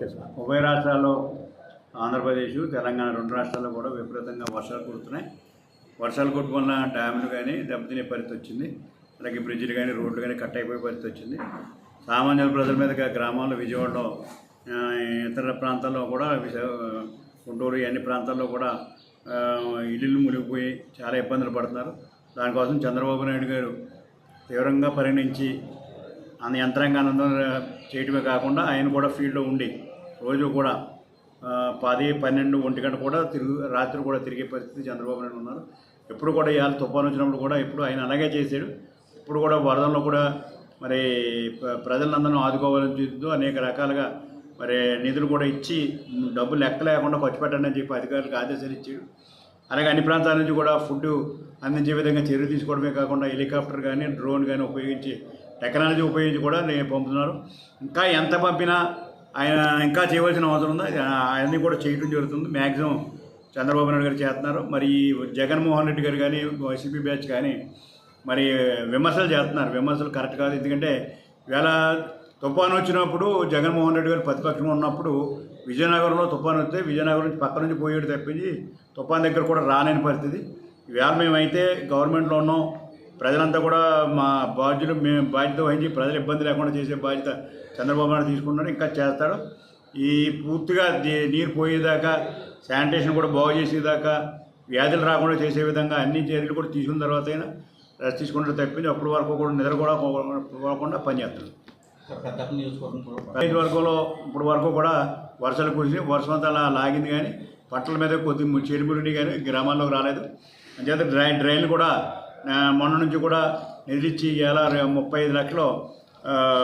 Okay sir. ఉభయ రాష్ట్రాల్లో ఆంధ్రప్రదేశ్ తెలంగాణ రెండు రాష్ట్రాల్లో కూడా విపరీతంగా వర్షాలు కుడుతున్నాయి వర్షాలు కొట్టు వల్ల డ్యాములు కానీ దెబ్బతినే పరిస్థితి వచ్చింది. అలాగే బ్రిడ్జిలు కానీ రోడ్లు కానీ కట్ అయిపోయే పరిస్థితి వచ్చింది. సామాన్య ప్రజల మీద గ్రామాల్లో విజయవాడలో ఇతర ప్రాంతాల్లో కూడా గుంటూరు అన్ని ప్రాంతాల్లో కూడా ఇల్లు మునిగిపోయి చాలా ఇబ్బందులు పడుతున్నారు. దానికోసం చంద్రబాబు నాయుడు గారు తీవ్రంగా పరిగణించి ఆయన యంత్రాంగానందం చేయటమే కాకుండా ఆయన కూడా ఫీల్డ్లో ఉండి రోజు కూడా పది పన్నెండు ఒంటి గంట కూడా తిరుగు రాత్రి కూడా తిరిగే పరిస్థితి చంద్రబాబు నాయుడు ఉన్నారు. ఎప్పుడు కూడా ఇవాళ తుఫాను వచ్చినప్పుడు కూడా ఎప్పుడు ఆయన అలాగే చేశాడు. ఇప్పుడు కూడా వరదల్లో కూడా మరి ప్ర- ప్రజలందరినీ ఆదుకోవాలని చూస్తూ అనేక రకాలుగా మరి నిధులు కూడా ఇచ్చి డబ్బులు లెక్క లేకుండా ఖర్చు పెట్టండి అని చెప్పి అధికారులకు ఆదేశాలు ఇచ్చాడు. అలాగే అన్ని ప్రాంతాల నుంచి కూడా ఫుడ్ అందించే విధంగా చర్య తీసుకోవడమే కాకుండా హెలికాప్టర్ కానీ డ్రోన్ కానీ ఉపయోగించి టెక్నాలజీ ఉపయోగించి కూడా నేను పంపుతున్నారు. ఇంకా ఎంత పంపినా ఆయన ఇంకా చేయవలసిన అవసరం ఉంది? అవన్నీ కూడా చేయడం జరుగుతుంది. మ్యాక్సిమం చంద్రబాబు నాయుడు గారు చేస్తున్నారు. మరి జగన్మోహన్ రెడ్డి గారు కానీ వైసీపీ బ్యాచ్ కానీ మరి విమర్శలు చేస్తున్నారు. విమర్శలు కరెక్ట్ కాదు. ఎందుకంటే ఇవాళ తుఫాను వచ్చినప్పుడు జగన్మోహన్ రెడ్డి గారు ప్రతిపక్షంలో ఉన్నప్పుడు విజయనగరంలో తుఫాను వస్తే విజయనగరం నుంచి పక్క నుంచి పోయేడు తప్పించి తుఫాన్ దగ్గర కూడా రాలేని పరిస్థితి. ఇవాళ మేమైతే గవర్నమెంట్లో ఉన్నాం. ప్రజలంతా కూడా మా బాధ్యులు మేము బాధ్యత వహించి ప్రజలు ఇబ్బంది లేకుండా చేసే బాధ్యత చంద్రబాబు నాయుడు తీసుకుంటున్నాడు ఇంకా చేస్తాడు. ఈ పూర్తిగా నీరు పోయేదాకా శానిటేషన్ కూడా బాగు చేసేదాకా వ్యాధులు రాకుండా చేసే విధంగా అన్ని చర్యలు కూడా తీసుకున్న తర్వాత అయినా రెస్ట్ తీసుకుంటే తప్పించి అప్పటి వరకు కూడా నిద్ర కూడా పోకుండా పనిచేస్తాడు. సార్ పెద్దపల్లి నియోజకవర్గం కూడా ఐదు వరకులో ఇప్పుడు వరకు కూడా వర్షాలు కురిసి వర్షం అంతా అలా లాగింది కానీ పంటల మీద కొద్ది చెడుమురుడి కానీ గ్రామాల్లోకి రాలేదు. అంచేత డ్రై డ్రైన్లు కూడా మొన్న నుంచి కూడా నిధులిచ్చి ఎలా ముప్పై ఐదు లక్షలు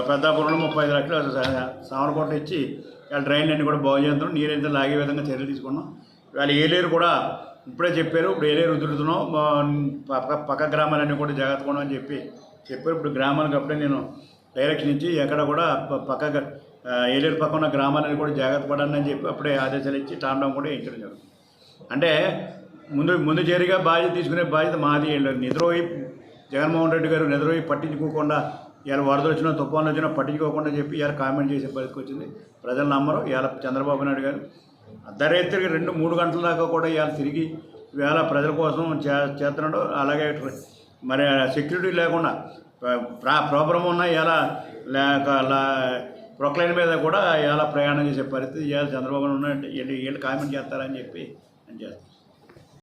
పెద్దాపురంలో ముప్పై ఐదు లక్షలు సా- సామరకోట ఇచ్చి ఇలా డ్రైన్లు అన్నీ కూడా బాగు చేస్తున్నాం. నీరైతే లాగే విధంగా చర్యలు తీసుకున్నాం. వాళ్ళు ఏలేరు కూడా ఇప్పుడే చెప్పారు ఇప్పుడు ఏలేరు వదులుతున్నాం. పక్క పక్క గ్రామాలన్నీ కూడా జాగ్రత్త అని చెప్పి చెప్పారు. ఇప్పుడు గ్రామాలకు అప్పుడే నేను డైరెక్షన్ ఇచ్చి ఎక్కడ కూడా పక్క ఏలేరు పక్క ఉన్న గ్రామాలని కూడా జాగ్రత్త పడండి అని చెప్పి అప్పుడే ఆదేశాలు ఇచ్చి టాండం కూడా వేయించడం జరుగుతుంది. అంటే ముందు ముందు చేరిగా బాధ్యత తీసుకునే బాధ్యత మాది వీళ్ళు నిద్రపోయి జగన్మోహన్ రెడ్డి గారు నిద్రపోయి పట్టించుకోకుండా ఇవాళ వరదలు వచ్చినా తుఫాన్లు వచ్చినా పట్టించుకోకుండా చెప్పి ఇవాళ కామెంట్ చేసే పరిస్థితి వచ్చింది. ప్రజలు నమ్మరు. ఇవాళ చంద్రబాబు నాయుడు గారు అర్ధరాత్రికి రెండు మూడు గంటల దాకా కూడా ఇవాళ తిరిగి ఇవాళ ప్రజల కోసం చే చేస్తున్నాడు. అలాగే మరి సెక్యూరిటీ లేకుండా ప్రా ప్రాబ్లం ఉన్న ఇలా లేక లా- ప్రొక్లైన్ మీద కూడా ఇలా ప్రయాణం చేసే పరిస్థితి ఇవాళ చంద్రబాబు నాయుడు వీళ్ళు వీళ్ళు కామెంట్ చేస్తారని చెప్పి అని చేస్తాను